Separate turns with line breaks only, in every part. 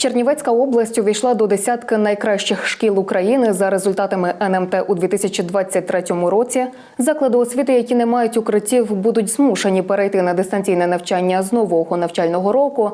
Чернівецька область увійшла до десятки найкращих шкіл України за результатами НМТ у 2023 році. Заклади освіти, які не мають укриттів, будуть змушені перейти на дистанційне навчання з нового навчального року.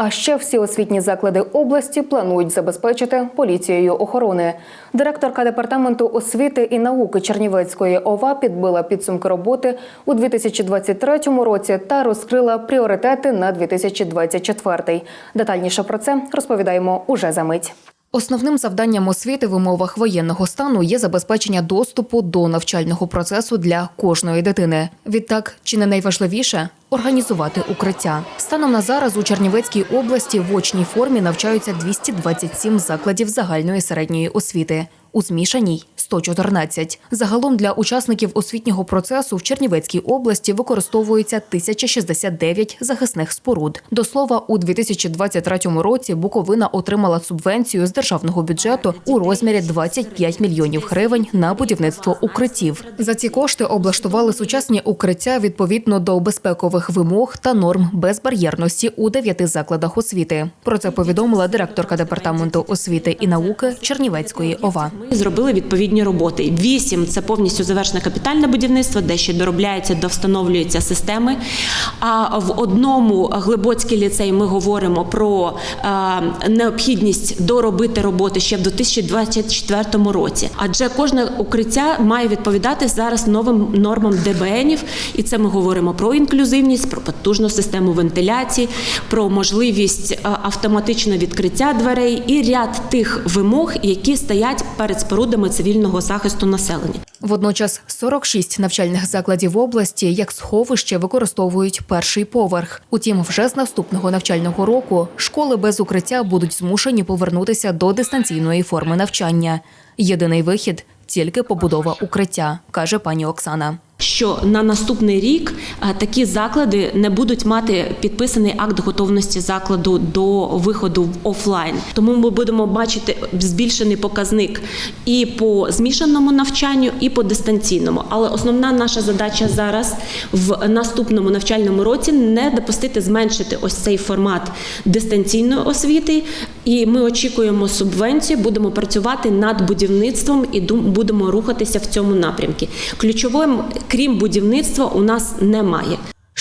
А ще всі освітні заклади області планують забезпечити поліцією охорони. Директорка департаменту освіти і науки Чернівецької ОВА підбила підсумки роботи у 2023 році та розкрила пріоритети на 2024. Детальніше про це розповідаємо уже за мить. Основним завданням освіти в умовах воєнного стану є забезпечення доступу до навчального процесу для кожної дитини. Відтак, чи не найважливіше організувати укриття. Станом на зараз у Чернівецькій області в очній формі навчаються 227 закладів загальної середньої освіти. У змішаній 114. Загалом для учасників освітнього процесу в Чернівецькій області використовується 1069 захисних споруд. До слова, у 2023 році Буковина отримала субвенцію з державного бюджету у розмірі 25 мільйонів гривень на будівництво укриттів. За ці кошти облаштували сучасні укриття відповідно до безпекових вимог та норм безбар'єрності у дев'яти закладах освіти. Про це повідомила директорка департаменту освіти і науки Чернівецької ОВА.
Ми зробили відповідні роботи. Вісім це повністю завершене капітальне будівництво, де ще доробляється, довстановлюються системи. А в одному глибоцький ліцей ми говоримо про е, необхідність доробити роботи ще в 2024 році. Адже кожне укриття має відповідати зараз новим нормам ДБНів, і це ми говоримо про інклюзивність, про потужну систему вентиляції, про можливість е, автоматичного відкриття дверей і ряд тих вимог, які стоять перед спорудами цивільного захисту населення.
Водночас 46 навчальних закладів області як сховище використовують перший поверх. Утім, вже з наступного навчального року школи без укриття будуть змушені повернутися до дистанційної форми навчання. Єдиний вихід тільки побудова укриття, каже пані Оксана.
Що на наступний рік такі заклади не будуть мати підписаний акт готовності закладу до виходу в офлайн. Тому ми будемо бачити збільшений показник і по змішаному навчанню, і по дистанційному. Але основна наша задача зараз в наступному навчальному році не допустити зменшити ось цей формат дистанційної освіти. І ми очікуємо субвенцію, будемо працювати над будівництвом і будемо рухатися в цьому напрямку. Ключовим, крім будівництва, у нас немає.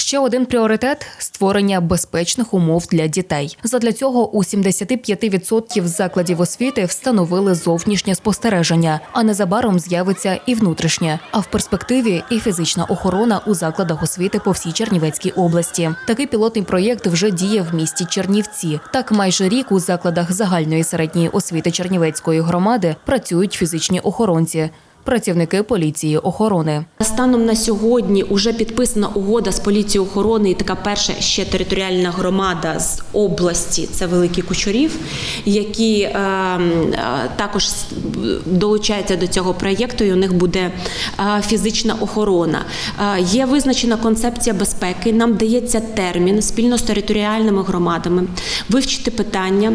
Ще один пріоритет створення безпечних умов для дітей. Задля цього у 75% закладів освіти встановили зовнішнє спостереження, а незабаром з'явиться і внутрішнє. А в перспективі і фізична охорона у закладах освіти по всій Чернівецькій області. Такий пілотний проєкт вже діє в місті Чернівці. Так, майже рік у закладах загальної середньої освіти Чернівецької громади працюють фізичні охоронці. Працівники поліції охорони
Станом на сьогодні вже підписана угода з поліцією охорони і така перша ще територіальна громада з області це Великий Кучурів, які е, е, також долучаються до цього проєкту. І у них буде е, фізична охорона. Е, є визначена концепція безпеки. Нам дається термін спільно з територіальними громадами вивчити питання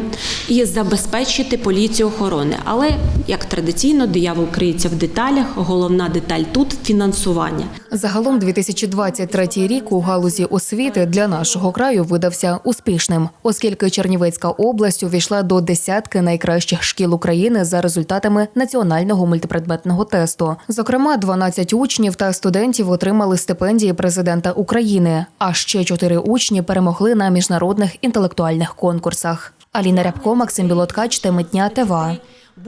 і забезпечити поліцію охорони. Але як традиційно, диявол криється в деталях. Головна деталь тут фінансування.
Загалом 2023 рік у галузі освіти для нашого краю видався успішним, оскільки Чернівецька область увійшла до десятки найкращих шкіл України за результатами національного мультипредметного тесту. Зокрема, 12 учнів та студентів отримали стипендії президента України, а ще 4 учні перемогли на міжнародних інтелектуальних конкурсах. Аліна Рябко, Максим Білоткач, теми дня ТВА.